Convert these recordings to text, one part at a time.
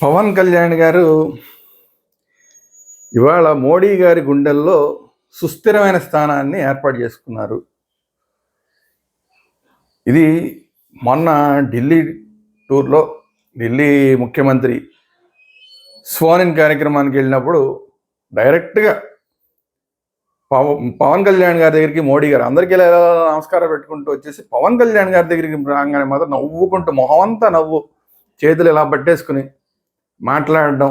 పవన్ కళ్యాణ్ గారు ఇవాళ మోడీ గారి గుండెల్లో సుస్థిరమైన స్థానాన్ని ఏర్పాటు చేసుకున్నారు. ఇది మొన్న ఢిల్లీ టూర్లో ఢిల్లీ ముఖ్యమంత్రి స్వానిన్ కార్యక్రమానికి వెళ్ళినప్పుడు డైరెక్ట్గా పవన్ పవన్ కళ్యాణ్ గారి దగ్గరికి మోడీ గారు అందరికీ ఇలా ఇలా నమస్కారం పెట్టుకుంటూ వచ్చేసి పవన్ కళ్యాణ్ గారి దగ్గరికి రాగానే మాత్రం నవ్వుకుంటూ మొహం అంతా నవ్వు చేతులు ఇలా పట్టేసుకుని మాట్లాడడం.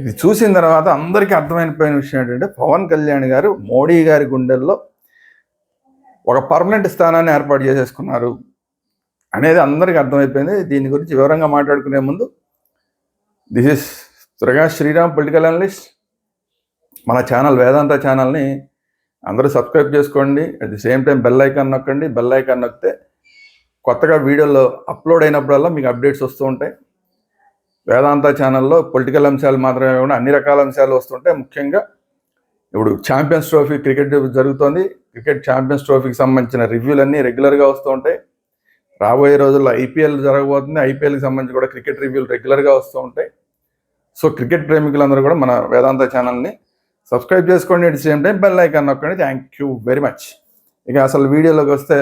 ఇది చూసిన తర్వాత అందరికీ అర్థమైపోయిన విషయం ఏంటంటే పవన్ కళ్యాణ్ గారు మోడీ గారి గుండెల్లో ఒక పర్మనెంట్ స్థానాన్ని ఏర్పాటు చేసేసుకున్నారు అనేది అందరికీ అర్థమైపోయింది. దీని గురించి వివరంగా మాట్లాడుకునే ముందు దిస్ ఇస్ త్వరగా శ్రీరామ్ పొలిటికల్ అనలిస్ట్. మన ఛానల్ వేదాంత ఛానల్ని అందరూ సబ్స్క్రైబ్ చేసుకోండి. At the same time bell icon నొక్కండి. బెల్ ఐకాన్ నొక్కితే కొత్తగా వీడియోలో అప్లోడ్ అయినప్పుడల్లా మీకు అప్డేట్స్ వస్తూ ఉంటాయి. వేదాంత ఛానల్లో పొలిటికల్ అంశాలు మాత్రమే కాకుండా అన్ని రకాల అంశాలు వస్తుంటాయి ముఖ్యంగా ఇప్పుడు ఛాంపియన్స్ ట్రోఫీ క్రికెట్ జరుగుతోంది. క్రికెట్ ఛాంపియన్స్ ట్రోఫీకి సంబంధించిన రివ్యూలు అన్నీ రెగ్యులర్గా వస్తూ ఉంటాయి. రాబోయే రోజుల్లో ఐపీఎల్ జరగబోతుంది. ఐపీఎల్కి సంబంధించి కూడా క్రికెట్ రివ్యూలు రెగ్యులర్గా వస్తూ ఉంటాయి. సో క్రికెట్ ప్రేమికులందరూ కూడా మన వేదాంత ఛానల్ని సబ్స్క్రైబ్ చేసుకోండి. It same time bell icon నొక్కండి. థ్యాంక్ యూ వెరీ మచ్ ఇక అసలు వీడియోలోకి వస్తే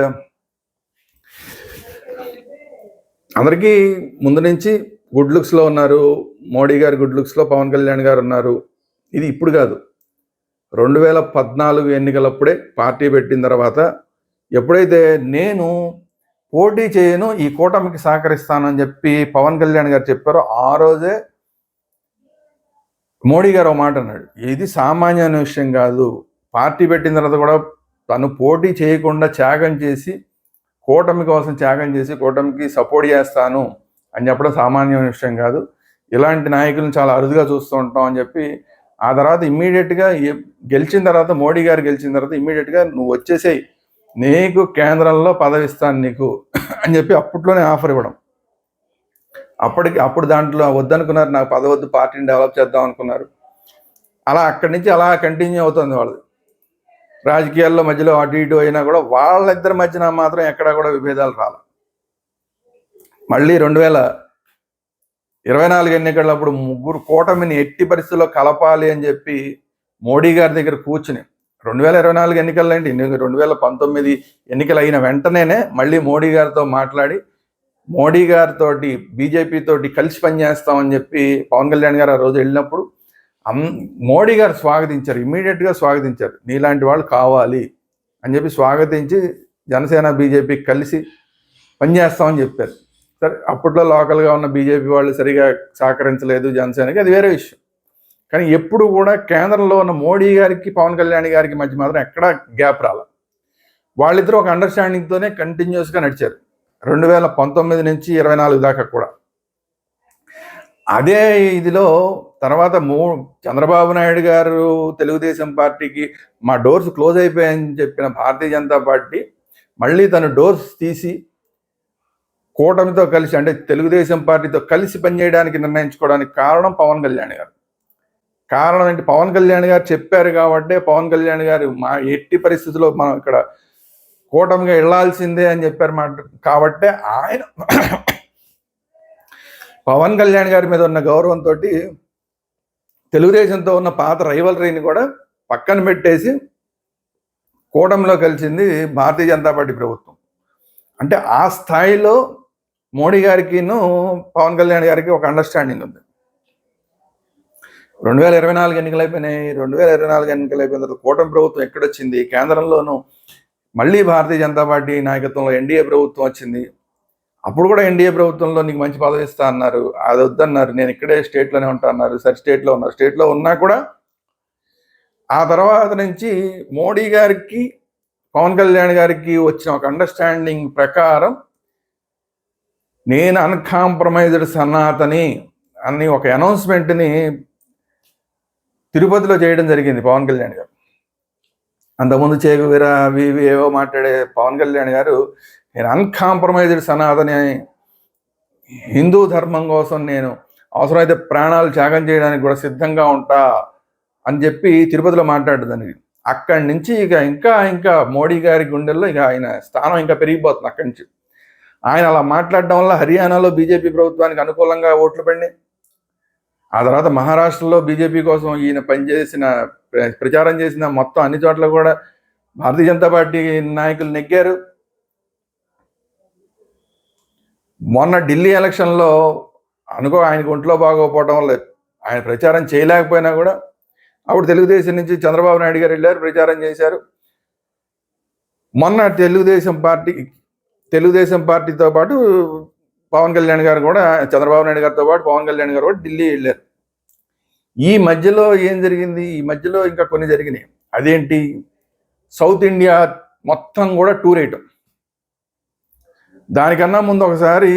అందరికీ ముందు నుంచి గుడ్ లుక్స్లో ఉన్నారు. మోడీ గారు గుడ్ లుక్స్లో పవన్ కళ్యాణ్ గారు ఉన్నారు. ఇది ఇప్పుడు కాదు. రెండు వేల పద్నాలుగు ఎన్నికలప్పుడే పార్టీ పెట్టిన తర్వాత ఎప్పుడైతే నేను పోటీ చేయను ఈ కూటమికి సహకరిస్తానని చెప్పి పవన్ కళ్యాణ్ గారు చెప్పారో ఆ రోజే మోడీ గారు ఒక మాట అన్నాడు. ఇది సామాన్యమైన విషయం కాదు. పార్టీ పెట్టిన తర్వాత కూడా తను పోటీ చేయకుండా త్యాగం చేసి కూటమి కోసం త్యాగం చేసి కూటమికి సపోర్ట్ చేస్తాను. అని చెప్పడం సామాన్యమైన విషయం కాదు. ఇలాంటి నాయకులను చాలా అరుదుగా చూస్తూ ఉంటాం అని చెప్పి ఆ తర్వాత ఇమ్మీడియట్గా గెలిచిన తర్వాత మోడీ గారు గెలిచిన తర్వాత ఇమ్మీడియట్గా నువ్వు వచ్చేసేయి నీకు కేంద్రంలో పదవి ఇస్తాను నీకు అని చెప్పి అప్పట్లోనే ఆఫర్ ఇవ్వడం. అప్పటికి అప్పుడు దాంట్లో వద్దనుకున్నారు నాకు పదవద్దు పార్టీని డెవలప్ చేద్దాం అనుకున్నారు. అలా అక్కడి నుంచి అలా కంటిన్యూ అవుతుంది వాళ్ళది. రాజకీయాల్లో మధ్యలో అటు ఇటు అయినా కూడా వాళ్ళిద్దరి మధ్యన మాత్రం ఎక్కడా కూడా విభేదాలు రాల. మళ్ళీ రెండు వేల ఇరవై నాలుగు ఎన్నికలప్పుడు ముగ్గురు కూటమిని ఎట్టి పరిస్థితుల్లో కలపాలి అని చెప్పి మోడీ గారి దగ్గర కూర్చుని రెండు వేల ఇరవై నాలుగు ఎన్నికల్లో ఏంటి? రెండు వేల పంతొమ్మిది ఎన్నికలు అయిన వెంటనేనే మళ్ళీ మోడీ గారితో మాట్లాడి మోడీ గారితో బీజేపీ తోటి కలిసి పనిచేస్తామని చెప్పి పవన్ కళ్యాణ్ గారు ఆ రోజు వెళ్ళినప్పుడు మోడీ గారు స్వాగతించారు ఇమీడియట్గా స్వాగతించారు. నీలాంటి వాళ్ళు కావాలి అని చెప్పి స్వాగతించి జనసేన బీజేపీ కలిసి పనిచేస్తామని చెప్పారు. సరే అప్పట్లో లోకల్గా ఉన్న బీజేపీ వాళ్ళు సరిగా సహకరించలేదు జనసేనకి. అది వేరే విషయం. కానీ ఎప్పుడు కూడా కేంద్రంలో ఉన్న మోడీ గారికి పవన్ కళ్యాణ్ గారికి మధ్య మాత్రం ఎక్కడ గ్యాప్ రాల. వాళ్ళిద్దరూ ఒక అండర్స్టాండింగ్తోనే కంటిన్యూస్గా నడిచారు. రెండు వేల పంతొమ్మిది నుంచి ఇరవై నాలుగు దాకా కూడా. అదే ఇదిలో తర్వాత మూ చంద్రబాబు నాయుడు గారు తెలుగుదేశం పార్టీకి మా డోర్స్ క్లోజ్ అయిపోయాయని చెప్పిన భారతీయ జనతా పార్టీ మళ్ళీ తన డోర్స్ తీసి కూటమితో కలిసి అంటే తెలుగుదేశం పార్టీతో కలిసి పనిచేయడానికి నిర్ణయించుకోవడానికి కారణం పవన్ కళ్యాణ్ గారు. కారణం ఏంటి? పవన్ కళ్యాణ్ గారు చెప్పారు కాబట్టి పవన్ కళ్యాణ్ గారు మా ఎట్టి పరిస్థితుల్లో మనం ఇక్కడ కూటమిగా వెళ్ళాల్సిందే అని చెప్పారు మాట. కాబట్టే ఆయన పవన్ కళ్యాణ్ గారి మీద ఉన్న గౌరవంతో తెలుగుదేశంతో ఉన్న పాత రైవలరీని కూడా పక్కన పెట్టేసి కూటమిలో కలిసింది భారతీయ జనతా పార్టీ ప్రభుత్వం. అంటే ఆ స్థాయిలో మోడీ గారికిను పవన్ కళ్యాణ్ గారికి ఒక అండర్స్టాండింగ్ ఉంది. రెండు వేల ఇరవై నాలుగు ఎన్నికలు అయిపోయినాయి రెండు వేల ఇరవై నాలుగు ఎన్నికలు అయిపోయిన తర్వాత కూటమి ప్రభుత్వం ఎక్కడొచ్చింది? కేంద్రంలోనూ మళ్ళీ భారతీయ జనతా పార్టీ నాయకత్వంలో ఎన్డీఏ ప్రభుత్వం వచ్చింది. అప్పుడు కూడా ఎన్డీఏ ప్రభుత్వంలో నీకు మంచి పదవి ఇస్తా అన్నారు. అది వద్దన్నారు. నేను ఇక్కడే స్టేట్లోనే ఉంటా అన్నారు. సరే స్టేట్లో ఉన్నారు స్టేట్లో ఉన్నా కూడా ఆ తర్వాత నుంచి మోడీ గారికి పవన్ కళ్యాణ్ గారికి వచ్చిన ఒక అండర్స్టాండింగ్ ప్రకారం నేను అన్కాంప్రమైజ్డ్ సనాతని అని ఒక అనౌన్స్మెంట్ని తిరుపతిలో చేయడం జరిగింది పవన్ కళ్యాణ్ గారు. అంతకుముందు చేగువీర వివి ఏవో మాట్లాడే పవన్ కళ్యాణ్ గారు నేను అన్కాంప్రమైజ్డ్ సనాతని హిందూ ధర్మం కోసం నేను అవసరమైతే ప్రాణాలు త్యాగం చేయడానికి కూడా సిద్ధంగా ఉంటా అని చెప్పి తిరుపతిలో మాట్లాడదానికి అక్కడి నుంచి ఇక ఇంకా ఇంకా మోడీ గారి గుండెల్లో ఇక ఆయన స్థానం ఇంకా పెరిగిపోతుంది అక్కడి నుంచి. ఆయన అలా మాట్లాడడం వల్ల హర్యానాలో బీజేపీ ప్రభుత్వానికి అనుకూలంగా ఓట్లు పడినాయి. ఆ తర్వాత మహారాష్ట్రలో బీజేపీ కోసం ఈయన పనిచేసిన ప్రచారం చేసిన మొత్తం అన్ని చోట్ల కూడా భారతీయ జనతా పార్టీ నాయకులు నెగ్గారు. మొన్న ఢిల్లీ ఎలక్షన్లో అనుకో ఆయనకు ఒంట్లో బాగోకపోవడం వల్ల ఆయన ప్రచారం చేయలేకపోయినా కూడా అప్పుడు తెలుగుదేశం నుంచి చంద్రబాబు నాయుడు గారు వెళ్ళారు ప్రచారం చేశారు. మొన్న తెలుగుదేశం పార్టీ తెలుగుదేశం పార్టీతో పాటు పవన్ కళ్యాణ్ గారు కూడా చంద్రబాబు నాయుడు గారితో పాటు పవన్ కళ్యాణ్ గారు కూడా ఢిల్లీ వెళ్ళారు. ఈ మధ్యలో ఏం జరిగింది? ఈ మధ్యలో ఇంకా కొన్ని జరిగినాయి. అదేంటి? సౌత్ ఇండియా మొత్తం కూడా టూర్ వేయటం. దానికన్నా ముందు ఒకసారి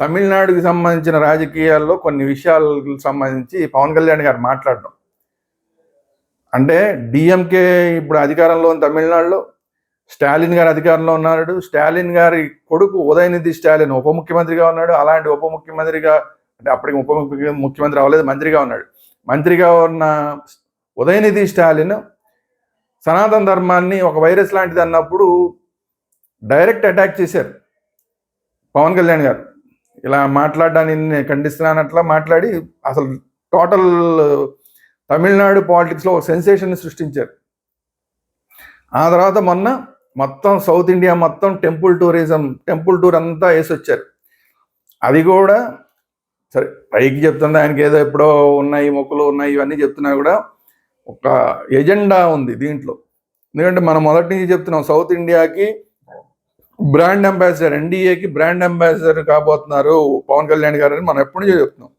తమిళనాడుకి సంబంధించిన రాజకీయాల్లో కొన్ని విషయాలకు సంబంధించి పవన్ కళ్యాణ్ గారు మాట్లాడడం. అంటే డిఎంకే ఇప్పుడు అధికారంలో తమిళనాడులో స్టాలిన్ గారు అధికారంలో ఉన్నాడు. స్టాలిన్ గారి కొడుకు ఉదయనిధి స్టాలిన్ ఉప ముఖ్యమంత్రిగా ఉన్నాడు. అలాంటి ఉప ముఖ్యమంత్రిగా అంటే అప్పటికి ఉప ముఖ్యమంత్రి అవ్వలేదు మంత్రిగా ఉన్నాడు. మంత్రిగా ఉన్న ఉదయనిధి స్టాలిన్ సనాతన ధర్మాన్ని ఒక వైరస్ లాంటిది అన్నప్పుడు డైరెక్ట్ అటాక్ చేశారు పవన్ కళ్యాణ్ గారు. ఇలా మాట్లాడడాన్ని నేను ఖండిస్తున్నానట్లా మాట్లాడి అసలు టోటల్ తమిళనాడు పాలిటిక్స్లో ఒక సెన్సేషన్ సృష్టించారు. ఆ తర్వాత మొన్న మొత్తం సౌత్ ఇండియా మొత్తం టెంపుల్ టూరిజం టెంపుల్ టూర్ అంతా వేసి వచ్చారు అది కూడా సరే పైకి చెప్తుంది ఆయనకి ఏదో ఎప్పుడో ఉన్నాయి మొక్కులు ఉన్నాయి ఇవన్నీ చెప్తున్నా కూడా ఒక ఎజెండా ఉంది దీంట్లో. ఎందుకంటే మనం మొదటి నుంచి చెప్తున్నాం సౌత్ ఇండియాకి బ్రాండ్ అంబాసిడర్ ఎన్డీఏకి బ్రాండ్ అంబాసిడర్ కాబోతున్నారు పవన్ కళ్యాణ్ గారు అని మనం ఎప్పటి నుంచో చెప్తున్నాం.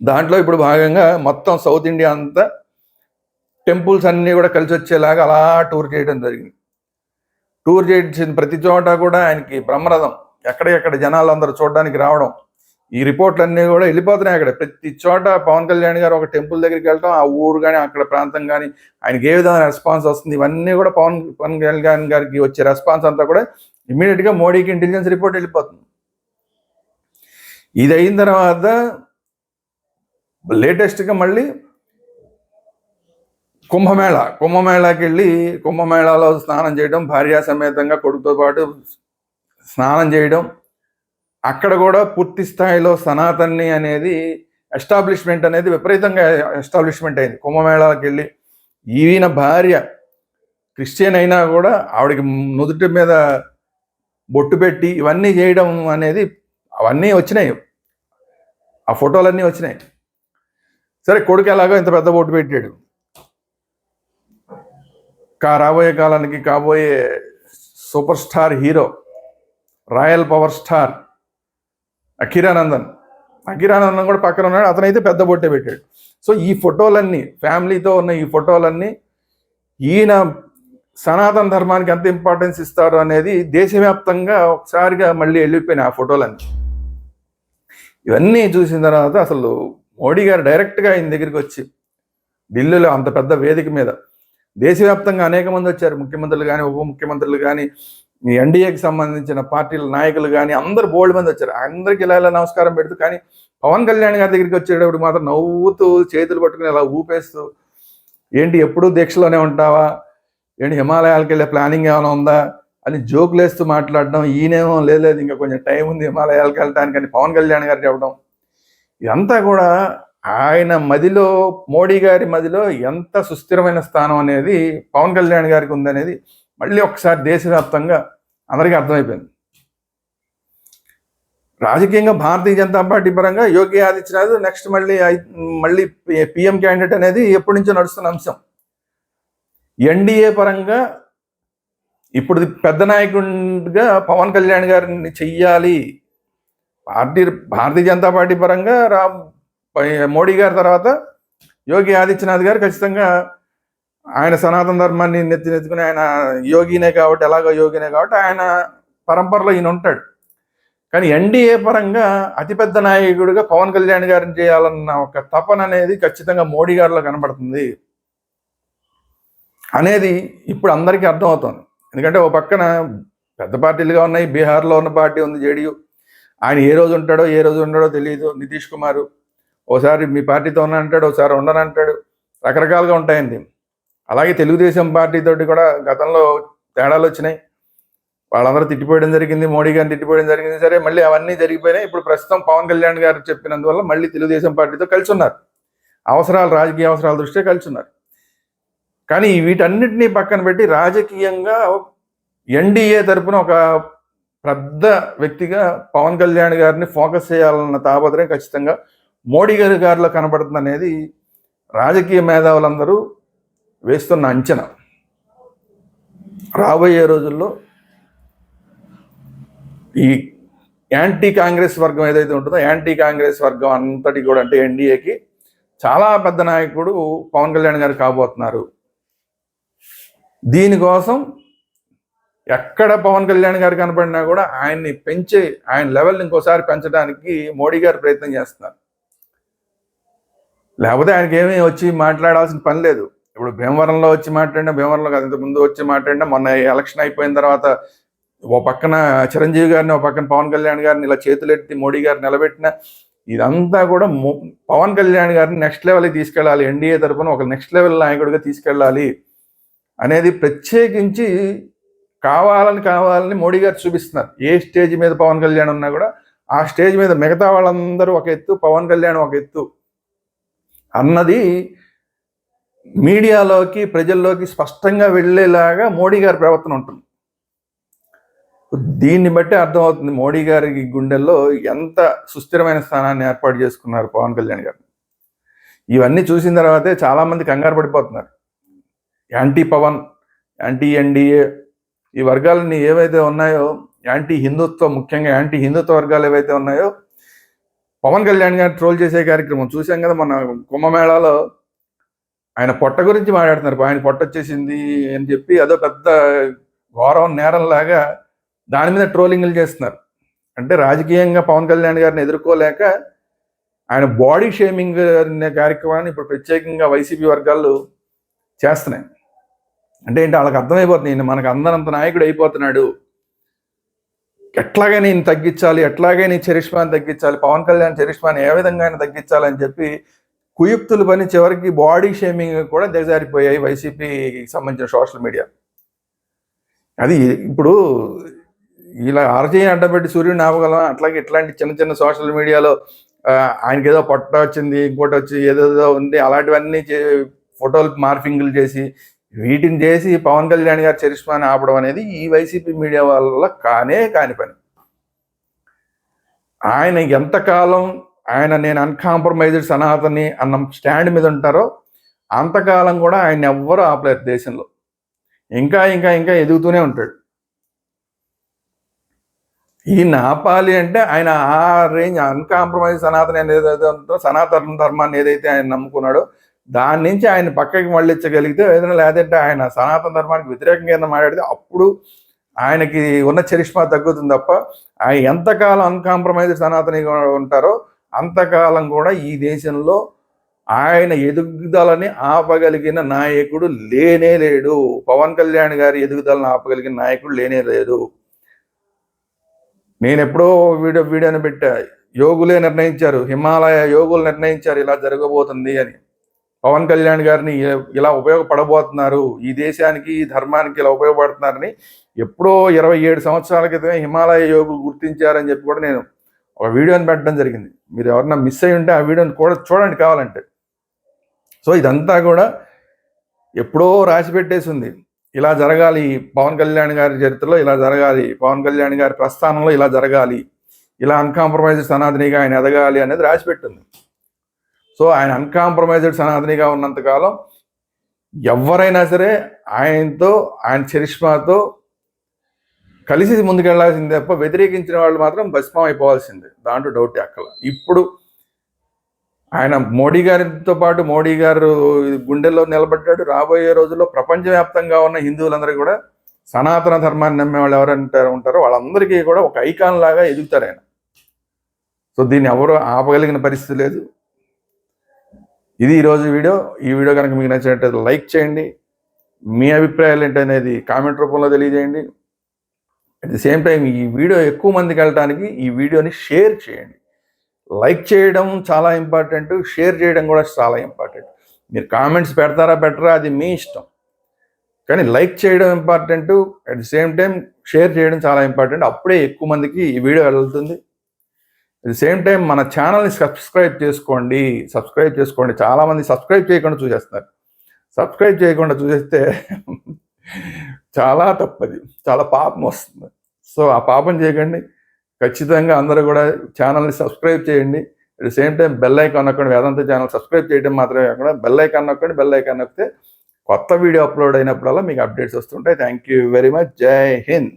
దాంట్లో ఇప్పుడు భాగంగా మొత్తం సౌత్ ఇండియా అంతా టెంపుల్స్ అన్నీ కూడా కలిసి వచ్చేలాగా అలా టూర్ చేయడం జరిగింది. టూర్ చేసిన ప్రతి చోట కూడా ఆయనకి బ్రహ్మరథం. ఎక్కడెక్కడ జనాలు అందరూ చూడడానికి రావడం. ఈ రిపోర్ట్లు అన్నీ కూడా వెళ్ళిపోతున్నాయి అక్కడ. ప్రతి చోట పవన్ కళ్యాణ్ గారు ఒక టెంపుల్ దగ్గరికి వెళ్ళటం ఆ ఊరు కానీ అక్కడ ప్రాంతం కానీ ఆయనకి ఏ విధమైన రెస్పాన్స్ వస్తుంది? ఇవన్నీ కూడా పవన్ పవన్ కళ్యాణ్ గారికి వచ్చే రెస్పాన్స్ అంతా కూడా ఇమీడియట్గా మోడీకి ఇంటెలిజెన్స్ రిపోర్ట్ వెళ్ళిపోతుంది. ఇది అయిన తర్వాత లేటెస్ట్గా మళ్ళీ కుంభమేళ. కుంభమేళాకి వెళ్ళి కుంభమేళాలో స్నానం చేయడం భార్యా సమేతంగా కొడుకుతో పాటు స్నానం చేయడం అక్కడ కూడా పూర్తి స్థాయిలో సనాతన్ని అనేది ఎస్టాబ్లిష్మెంట్ అనేది విపరీతంగా ఎస్టాబ్లిష్మెంట్ అయింది. కుంభమేళాకి వెళ్ళి ఈయన భార్య క్రిస్టియన్ అయినా కూడా ఆవిడకి నుదుటి మీద బొట్టు పెట్టి ఇవన్నీ చేయడం అనేది అవన్నీ వచ్చినాయి. ఆ ఫోటోలన్నీ వచ్చినాయి. సరే కొడుకు ఎలాగో ఇంత పెద్ద బొట్టు పెట్టాడు. కా రాబోయే కాలానికి కాబోయే super star hero royal power star Akiranandan. Akiranandan కూడా పక్కన ఉన్నాడు అతనైతే పెద్ద బొట్టే పెట్టాడు. సో ఈ ఫోటోలన్నీ ఫ్యామిలీతో ఉన్న ఈ ఫోటోలన్నీ ఈయన సనాతన ధర్మానికి ఎంత ఇంపార్టెన్స్ ఇస్తారు అనేది దేశవ్యాప్తంగా ఒకసారిగా మళ్ళీ వెళ్ళిపోయినాయి ఆ ఫోటోలన్నీ. ఇవన్నీ చూసిన తర్వాత అసలు మోడీ గారు డైరెక్ట్గా ఆయన దగ్గరికి వచ్చి ఢిల్లీలో అంత పెద్ద వేదిక మీద దేశవ్యాప్తంగా అనేక మంది వచ్చారు. ముఖ్యమంత్రులు కానీ ఉప ముఖ్యమంత్రులు కానీ ఎన్డీఏకి సంబంధించిన పార్టీల నాయకులు కానీ అందరు బోల్డ్ మంది వచ్చారు. అందరికి ఇలా ఇలా నమస్కారం పెడుతూ కానీ పవన్ కళ్యాణ్ గారి దగ్గరికి వచ్చేటప్పుడు మాత్రం నవ్వుతూ చేతులు పట్టుకుని ఇలా ఊపేస్తూ ఏంటి ఎప్పుడూ దీక్షలోనే ఉంటావా? ఏంటి హిమాలయాలకు వెళ్ళే ప్లానింగ్ ఏమైనా ఉందా? అని జోకులేస్తూ మాట్లాడడం ఈయనేమో లేదు ఇంకా కొంచెం టైం ఉంది హిమాలయాలకు వెళ్ళటానికి అని పవన్ కళ్యాణ్ గారు చెప్పడం ఇదంతా కూడా ఆయన మదిలో మోడీ గారి మదిలో ఎంత సుస్థిరమైన స్థానం అనేది పవన్ కళ్యాణ్ గారికి ఉందనేది మళ్ళీ ఒకసారి దేశవ్యాప్తంగా అందరికీ అర్థమైపోయింది. రాజకీయంగా భారతీయ జనతా పార్టీ పరంగా యోగి ఆదిత్యనాథ్ నెక్స్ట్ మళ్ళీ మళ్ళీ పిఎం క్యాండిడేట్ అనేది ఎప్పటి నుంచో నడుస్తున్న అంశం. ఎన్డీఏ పరంగా ఇప్పుడు పెద్ద నాయకుడిగా పవన్ కళ్యాణ్ గారిని చెయ్యాలి. పార్టీ భారతీయ జనతా పార్టీ పరంగా రా మోడీ గారి తర్వాత యోగి ఆదిత్యనాథ్ గారు ఖచ్చితంగా ఆయన సనాతన ధర్మాన్ని నెత్తి నెత్తుకుని ఆయన యోగినే కాబట్టి ఎలాగో యోగినే కాబట్టి ఆయన పరంపరలో ఈయన ఉంటాడు. కానీ ఎన్డీఏ పరంగా అతిపెద్ద నాయకుడిగా పవన్ కళ్యాణ్ గారిని చేయాలన్న ఒక తపన అనేది ఖచ్చితంగా మోడీ గారిలో కనబడుతుంది అనేది ఇప్పుడు అందరికీ అర్థమవుతుంది. ఎందుకంటే ఓ పక్కన పెద్ద పార్టీలుగా ఉన్నాయి బీహార్లో ఉన్న పార్టీ ఉంది జేడీయూ. ఆయన ఏ రోజు ఉంటాడో ఏ రోజు ఉంటాడో తెలియదు నితీష్ కుమార్ ఓసారి మీ పార్టీతో ఉన్నానంటాడు ఒకసారి ఉండనంటాడు రకరకాలుగా ఉంటాయండి. అలాగే తెలుగుదేశం పార్టీతోటి కూడా గతంలో తేడాలు వచ్చినాయి. వాళ్ళందరూ తిట్టిపోయడం జరిగింది మోడీ గారిని తిట్టిపోయడం జరిగింది. సరే మళ్ళీ అవన్నీ జరిగిపోయినాయి. ఇప్పుడు ప్రస్తుతం పవన్ కళ్యాణ్ గారు చెప్పినందువల్ల మళ్ళీ తెలుగుదేశం పార్టీతో కలిసి ఉన్నారు అవసరాలు రాజకీయ అవసరాల దృష్ట్యా కలిసి ఉన్నారు కానీ వీటన్నిటినీ పక్కన పెట్టి రాజకీయంగా ఎన్డీఏ తరపున ఒక పెద్ద వ్యక్తిగా పవన్ కళ్యాణ్ గారిని ఫోకస్ చేయాలన్న తాపత్రయం ఖచ్చితంగా మోడీ గారి గారిలో కనబడుతుంది అనేది రాజకీయ మేధావులందరూ వేస్తున్న అంచనా. రాబోయే రోజుల్లో ఈ యాంటీ కాంగ్రెస్ వర్గం ఏదైతే ఉంటుందో యాంటీ కాంగ్రెస్ వర్గం అంతటి కూడా అంటే ఎన్డీఏకి చాలా పెద్ద నాయకుడు పవన్ కళ్యాణ్ గారు కాబోతున్నారు. దీనికోసం ఎక్కడ పవన్ కళ్యాణ్ గారు కనపడినా కూడా ఆయన్ని పెంచే ఆయన లెవెల్ ఇంకోసారి పెంచడానికి మోడీ గారు ప్రయత్నం చేస్తున్నారు. లేకపోతే ఆయనకి ఏమీ వచ్చి మాట్లాడాల్సిన పని లేదు. ఇప్పుడు భీమవరంలో వచ్చి మాట్లాడినా భీమవరంలో కాదు ముందు వచ్చి మాట్లాడినా మొన్న ఎలక్షన్ అయిపోయిన తర్వాత ఓ పక్కన చిరంజీవి గారిని ఓ పక్కన పవన్ కళ్యాణ్ గారిని ఇలా చేతులెత్తి మోడీ గారు నిలబెట్టిన ఇదంతా కూడా పవన్ కళ్యాణ్ గారిని నెక్స్ట్ లెవెల్కి తీసుకెళ్ళాలి. ఎన్డీఏ తరపున ఒక నెక్స్ట్ లెవెల్ నాయకుడిగా తీసుకెళ్ళాలి అనేది ప్రత్యేకించి కావాలని కావాలని మోడీ గారు చూపిస్తున్నారు. ఏ స్టేజ్ మీద పవన్ కళ్యాణ్ ఉన్నా కూడా ఆ స్టేజ్ మీద మిగతా వాళ్ళందరూ ఒక ఎత్తు పవన్ కళ్యాణ్ ఒక ఎత్తు. అన్నది మీడియాలోకి ప్రజల్లోకి స్పష్టంగా వెళ్ళేలాగా మోడీ గారి ప్రవర్తన ఉంటుంది. దీన్ని బట్టి అర్థమవుతుంది మోడీ గారి గుండెల్లో ఎంత సుస్థిరమైన స్థానాన్ని ఏర్పాటు చేసుకున్నారు పవన్ కళ్యాణ్ గారు. ఇవన్నీ చూసిన తర్వాతే చాలామంది కంగారు పడిపోతున్నారు. యాంటీ పవన్ యాంటీ ఎన్డీఏ ఈ వర్గాలని ఏవైతే ఉన్నాయో యాంటీ హిందుత్వ ముఖ్యంగా యాంటీ హిందుత్వ వర్గాలు ఏవైతే ఉన్నాయో పవన్ కళ్యాణ్ గారిని ట్రోల్ చేసే కార్యక్రమం చూసాం కదా మన కుంభమేళాలో. ఆయన పొట్ట గురించి మాట్లాడుతున్నారు. ఆయన పొట్ట వచ్చేసింది అని చెప్పి అదో పెద్ద ఘోరం నేరంలాగా దాని మీద ట్రోలింగ్లు చేస్తున్నారు. అంటే రాజకీయంగా పవన్ కళ్యాణ్ గారిని ఎదుర్కోలేక ఆయన బాడీ షేమింగ్ అనే కార్యక్రమాన్ని ఇప్పుడు ప్రత్యేకంగా వైసీపీ వర్గాలు చేస్తున్నాయి. అంటే ఏంటి? వాళ్ళకి అర్థమైపోతుంది. మనకు అందనంత నాయకుడు అయిపోతున్నాడు. ఎట్లాగే నేను తగ్గించాలి ఎట్లాగే నీ చరిష్మాని తగ్గించాలి పవన్ కళ్యాణ్ చరిష్మాని ఏ విధంగా అయినా తగ్గించాలని చెప్పి కుయుక్తులు పని చివరికి బాడీ షేమింగ్ కూడా దిగజారిపోయాయి వైసీపీకి సంబంధించిన సోషల్ మీడియా అది ఇప్పుడు ఇలా ఆర్జే అడ్డపెట్టి సూర్యుడిని ఆపగలం అట్లాగే ఇట్లాంటి చిన్న చిన్న సోషల్ మీడియాలో ఆయనకి ఏదో పొట్ట వచ్చింది ఇంకోటి వచ్చి ఏదేదో ఉంది అలాంటివన్నీ ఫోటోలు మార్ఫింగ్లు చేసి వీటిని చేసి పవన్ కళ్యాణ్ గారి చరిష్మాని ఆపడం అనేది ఈ వైసీపీ మీడియా వల్ల కానే కాని పని. ఆయన ఎంతకాలం ఆయన నేను అన్కాంప్రమైజ్డ్ సనాతని అన్న స్టాండ్ మీద ఉంటారో అంతకాలం కూడా ఆయన ఎవ్వరూ ఆపలేరు దేశంలో. ఇంకా ఇంకా ఇంకా ఎదుగుతూనే ఉంటాడు. ఈయన ఆపాలి అంటే ఆయన ఆ రేంజ్ అన్కాంప్రమైజ్ సనాతన ఏదైతే సనాతన ధర్మాన్ని ఏదైతే ఆయన నమ్ముకున్నాడో దాని నుంచి ఆయన పక్కకి మళ్ళించగలిగితే ఏదైనా లేదంటే ఆయన సనాతన ధర్మానికి వ్యతిరేకంగా ఏదైనా మాట్లాడితే అప్పుడు ఆయనకి ఉన్న చరిష్మా తగ్గుతుంది తప్ప ఆయన ఎంతకాలం అన్కాంప్రమైజ్ సనాతనిగా ఉంటారో అంతకాలం కూడా ఈ దేశంలో ఆయన ఎదుగుదలని ఆపగలిగిన నాయకుడు లేనే లేడు. పవన్ కళ్యాణ్ గారి ఎదుగుదలను ఆపగలిగిన నాయకుడు లేనే లేడు. నేను ఎప్పుడో వీడియో వీడియోని పెట్టా. యోగులే నిర్ణయించారు. హిమాలయ యోగులు నిర్ణయించారు. ఇలా జరగబోతుంది అని. పవన్ కళ్యాణ్ గారిని ఇలా ఉపయోగపడబోతున్నారు ఈ దేశానికి ఈ ధర్మానికి ఇలా ఉపయోగపడుతున్నారని ఎప్పుడో ఇరవై ఏడు సంవత్సరాల క్రితమే హిమాలయ యోగులు గుర్తించారని చెప్పి కూడా నేను ఒక వీడియోని పెట్టడం జరిగింది. మీరు ఎవరన్నా మిస్ అయి ఉంటే ఆ వీడియోని కూడా చూడండి కావాలంటే. సో ఇదంతా కూడా ఎప్పుడో రాసి పెట్టేసింది ఇలా జరగాలి పవన్ కళ్యాణ్ గారి చరిత్రలో ఇలా జరగాలి పవన్ కళ్యాణ్ గారి ప్రస్థానంలో ఇలా జరగాలి. ఇలా అన్కాంప్రమైజ్ సనాతనిగా ఆయన ఎదగాలి అనేది రాసిపెట్టింది సో ఆయన అన్కాంప్రమైజ్డ్ సనాతనిగా ఉన్నంతకాలం ఎవరైనా సరే ఆయనతో ఆయన చరిష్మాతో కలిసి ముందుకెళ్ళాల్సిందే తప్ప వ్యతిరేకించిన వాళ్ళు మాత్రం భస్మం అయిపోవాల్సిందే. దాంట్లో డౌట్ అక్కల ఇప్పుడు ఆయన మోడీ గారితో పాటు మోడీ గారు గుండెల్లో నిలబడ్డాడు. రాబోయే రోజుల్లో ప్రపంచవ్యాప్తంగా ఉన్న హిందువులందరూ కూడా సనాతన ధర్మాన్ని నమ్మే వాళ్ళు ఎవరంటారు ఉంటారో వాళ్ళందరికీ కూడా ఒక ఐకాన్ లాగా ఎదుగుతారు ఆయన. సో దీన్ని ఎవరు ఆపగలిగిన పరిస్థితి లేదు. ఇది ఈరోజు వీడియో. ఈ వీడియో కనుక మీకు నచ్చినట్లయితే లైక్ చేయండి. మీ అభిప్రాయాలు ఏంటనేది కామెంట్ రూపంలో తెలియజేయండి. అట్ ది సేమ్ టైం ఈ వీడియో ఎక్కువ మందికి వెళ్ళటానికి ఈ వీడియోని షేర్ చేయండి. లైక్ చేయడం చాలా ఇంపార్టెంట్. షేర్ చేయడం కూడా చాలా ఇంపార్టెంట్. మీరు కామెంట్స్ పెడతారా పెట్టరా అది మీ ఇష్టం. కానీ లైక్ చేయడం important. At the same time share చేయడం చాలా ఇంపార్టెంట్. అప్పుడే ఎక్కువ మందికి ఈ వీడియో వెళ్తుంది. ది సేమ్ టైం మన ఛానల్ని సబ్స్క్రైబ్ చేసుకోండి. సబ్స్క్రైబ్ చేసుకోండి. చాలామంది సబ్స్క్రైబ్ చేయకుండా చూసేస్తున్నారు. సబ్స్క్రైబ్ చేయకుండా చూసేస్తే చాలా తప్పది. చాలా పాపం వస్తుంది. సో ఆ పాపం చేయకండి. ఖచ్చితంగా అందరూ కూడా ఛానల్ని సబ్స్క్రైబ్ చేయండి. At the same time bell icon నొక్కండి. వేదాంత ఛానల్ సబ్స్క్రైబ్ చేయడం మాత్రమే కాకుండా బెల్ ఐకాన్ నొక్కండి. బెల్ ఐకాన్ నొక్కితే కొత్త వీడియో అప్లోడ్ అయినప్పుడల్లా మీకు అప్డేట్స్ వస్తుంటాయి. థ్యాంక్ యూ వెరీ మచ్ జై హింద్